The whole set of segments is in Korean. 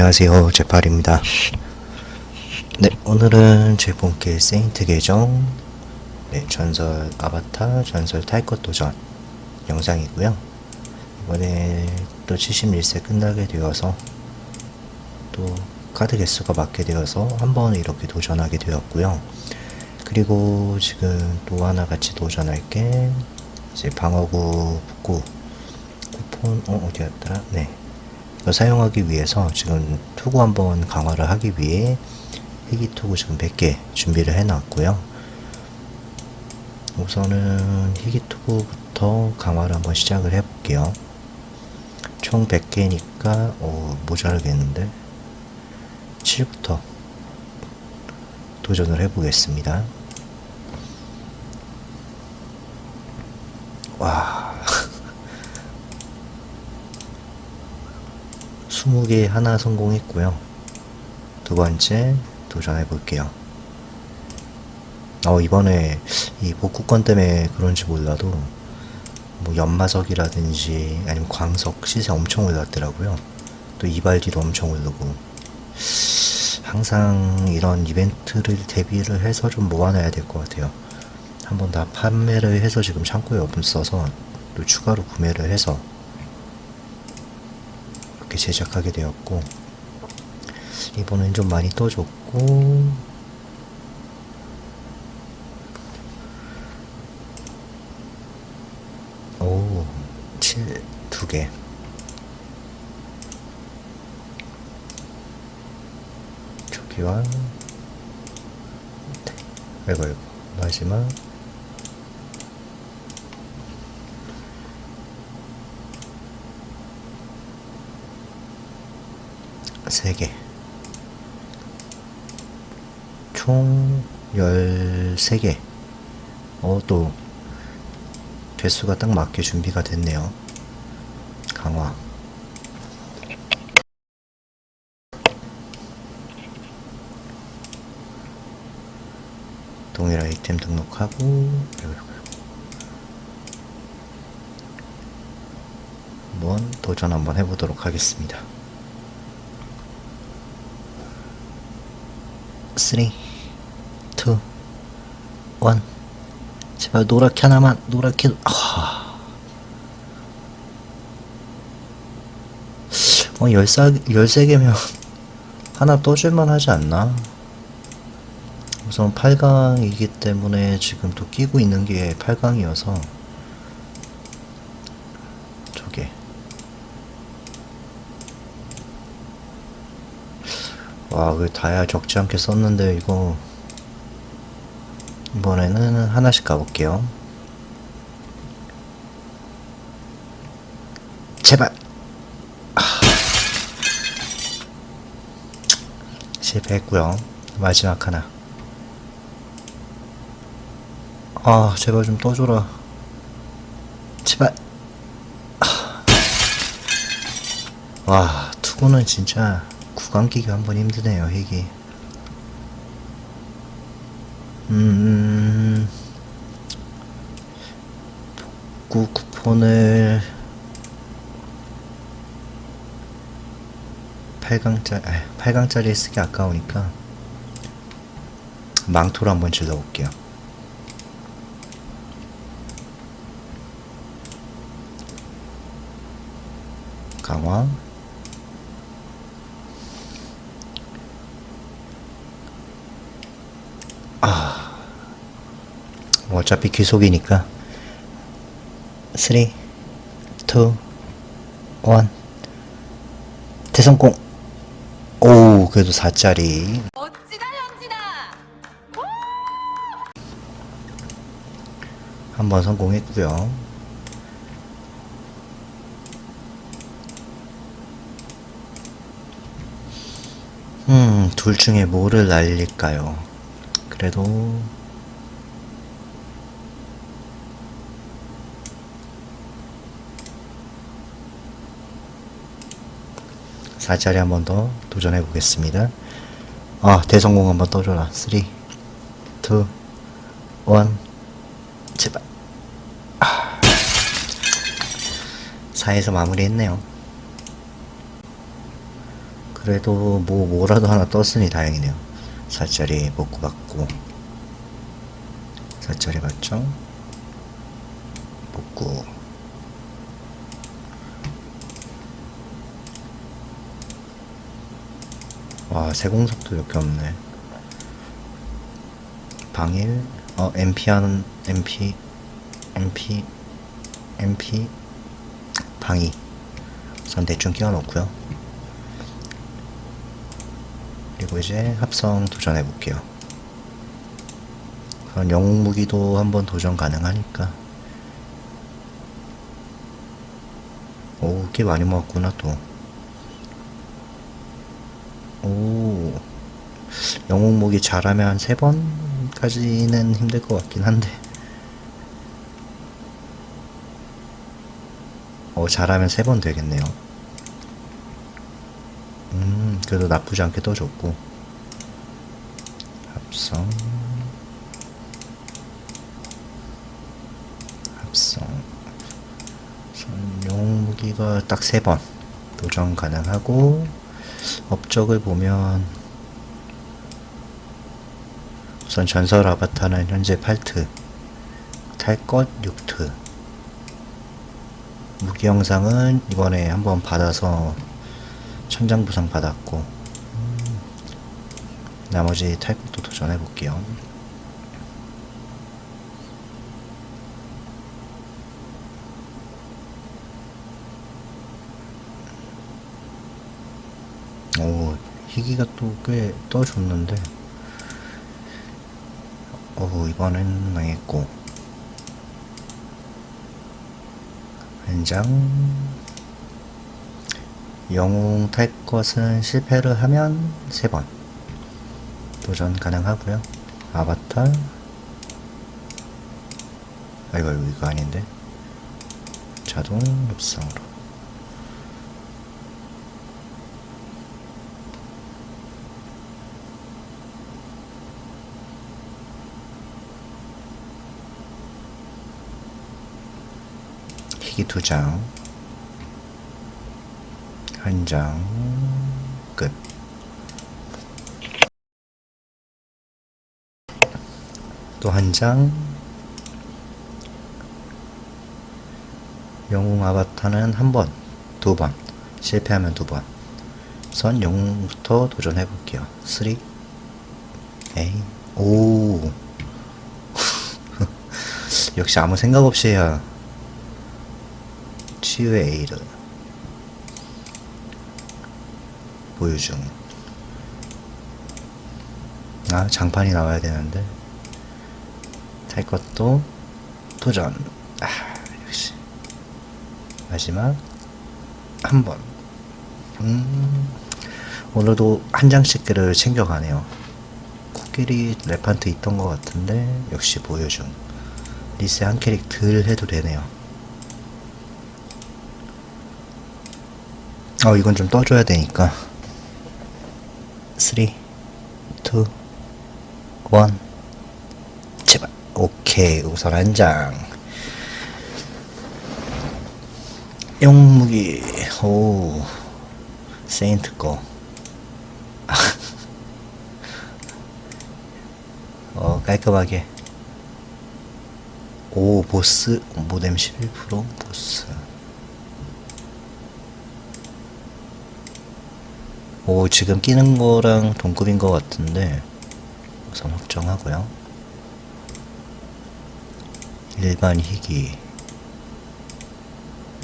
안녕하세요. 제팔입니다. 네 오늘은 제 본캐 세인트 계정. 네, 전설 아바타 전설 탈것 도전 영상이고요. 이번에 또 71세 끝나게 되어서 또 카드 개수가 맞게 되어서 한 번 이렇게 도전하게 되었고요. 그리고 지금 또 하나 같이 도전할 게 이제 방어구 복구 쿠폰 어 어디였더라? 네 사용하기 위해서 지금 투구 한번 강화를 하기 위해 희귀 투구 지금 100개 준비를 해놨고요. 우선은 희귀 투구부터 강화를 한번 시작을 해볼게요. 총 100개니까 오, 모자르겠는데 7부터 도전을 해보겠습니다. 와 20개 하나 성공했고요. 두 번째 도전해 볼게요. 어, 이번에 이 복구권 때문에 그런지 몰라도 뭐 연마석이라든지 아니면 광석 시세 엄청 올랐더라고요. 또 이발디도 엄청 오르고 항상 이런 이벤트를 대비를 해서 좀 모아놔야 될 것 같아요. 한번 다 판매를 해서 지금 창고에 없어서 또 추가로 구매를 해서 이렇게 제작하게 되었고 이번엔 좀 많이 떠줬고 오, 7, 두 개. 조기와 아이고 아이고 마지막 세 개. 총 13개. 어, 또, 개수가 딱 맞게 준비가 됐네요. 강화. 동일 아이템 등록하고. 한번 도전 한번 해보도록 하겠습니다. 3, 2, 1. 제발 노랗게 하나만, 노랗게, 아. 어, 13, 13개면 하나 떠줄만 하지 않나? 우선 8강이기 때문에 지금 또 끼고 있는 게 8강이어서 저게 와, 그 다야 적지 않게 썼는데 이거 이번에는 하나씩 가볼게요. 제발. 아. 실패했고요. 마지막 하나. 아, 제발 좀 떠줘라. 제발. 아. 와, 투구는 진짜 구강 끼기 한번 힘드네요, 희기. 음, 복구 쿠폰을 8강짜리, 8강짜리 쓰기 아까우니까 망토로 한번 질러볼게요. 강화 뭐 어차피 귀속이니까. 3 2 1 대성공. 오 그래도 4짜리. 멋지다 현진아! 한번 성공했고요. 음둘 중에 뭐를 날릴까요? 그래도 사짜리 한 번 더 도전해 보겠습니다. 아, 대성공 한번 떠줘라. 3, 2, 1, 제발. 아. 4에서 마무리했네요. 그래도 뭐 뭐라도 하나 떴으니 다행이네요. 4짜리 복구 받고 4짜리 맞죠? 복구 와 세공석도 이렇게 없네. 방일 어 MP 하는 MP MP MP 방이 우선 대충 끼워 놓고요. 그리고 이제 합성 도전해 볼게요. 그런 영웅 무기도 한번 도전 가능하니까. 오, 꽤 많이 모았구나 또. 오, 영웅 무기 잘하면 한세 번까지는 힘들 것 같긴 한데. 어, 잘하면 세번 되겠네요. 음, 그래도 나쁘지 않게 떠줬고. 합성. 합성. 전용 무기가 딱세번 도전 가능하고, 업적을 보면, 우선 전설 아바타는 현재 8트, 탈것 6트, 무기 영상은 이번에 한번 받아서 천장 부상 받았고 음, 나머지 탈 것도 도전해 볼게요. 오 희귀가 또 꽤 떠줬는데 어 이번엔 망했고. 한 장. 영웅 탈 것은 실패를 하면 3번. 도전 가능하고요. 아바타. 아 이거 이거 아닌데. 자동 협상으로 희귀 두장 한 장 끝. 또 한 장. 영웅 아바타는 한 번, 두 번, 실패하면 두 번. 선 영웅부터 도전해 볼게요. 3, A, 오. 역시 아무 생각 없이 해야 치유의 A를. 보유 중. 아, 장판이 나와야 되는데. 탈 것도 도전. 아, 역시. 마지막 한 번. 음, 오늘도 한 장씩을 챙겨가네요. 코끼리 레판트 있던 것 같은데 역시 보유 중. 리세 한 캐릭 들 해도 되네요. 어, 이건 좀 떠줘야 되니까. 3, 2, 1 제발. 오케이. 우선 한장. 영무기. 오. 세인트 거. 어, 깔끔하게. 오 보스. 모뎀 11% 보스 오, 지금 끼는 거랑 동급인 것 같은데, 우선 확정하고요. 일반 희귀.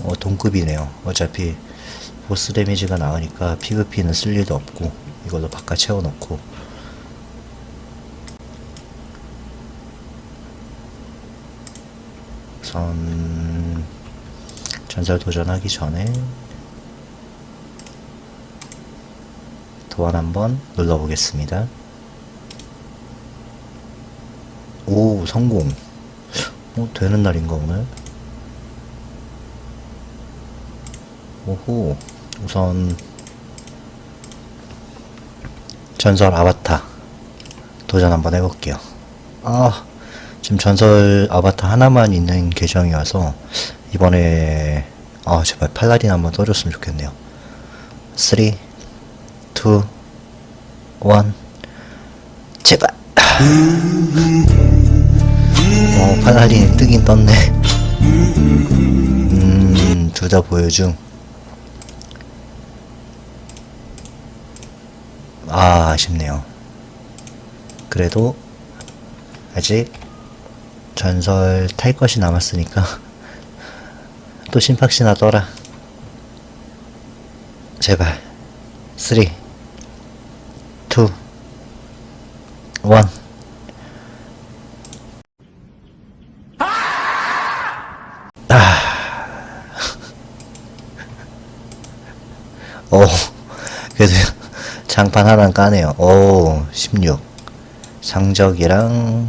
어, 동급이네요. 어차피 보스 데미지가 나으니까 피그피는 쓸 일도 없고, 이걸로 바깥 채워놓고. 우선, 전설 도전하기 전에 도안 한번 눌러보겠습니다. 오, 성공. 어, 되는 날인가, 오늘? 오호. 우선, 전설 아바타. 도전 한번 해볼게요. 아, 지금 전설 아바타 하나만 있는 계정이어서, 이번에, 아, 제발 팔라딘 한번 떠줬으면 좋겠네요. 3, 2, 2, 1. 제발! 어, 팔라딘이 뜨긴 떴네. 음, 둘다 보여줌. 아, 아쉽네요. 그래도, 아직, 전설 탈 것이 남았으니까, 또 심박시나 떠라. 제발. 3, 2, 1. 오, 그래도 장판 하나 까네요. 오, 16. 상적이랑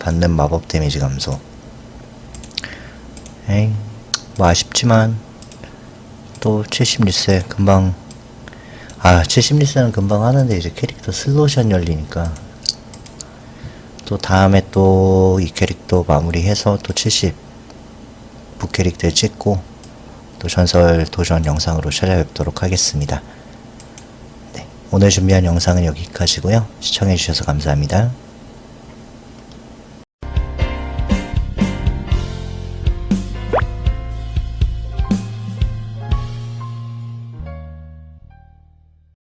받는 마법 데미지 감소. 에이, 뭐 아쉽지만, 또 76세 금방, 아, 76세는 금방 하는데 이제 캐릭터 슬로션 열리니까. 또 다음에 또 이 캐릭터 마무리해서 또 70 부캐릭터 찍고 또 전설 도전 영상으로 찾아뵙도록 하겠습니다. 네, 오늘 준비한 영상은 여기까지고요. 시청해주셔서 감사합니다.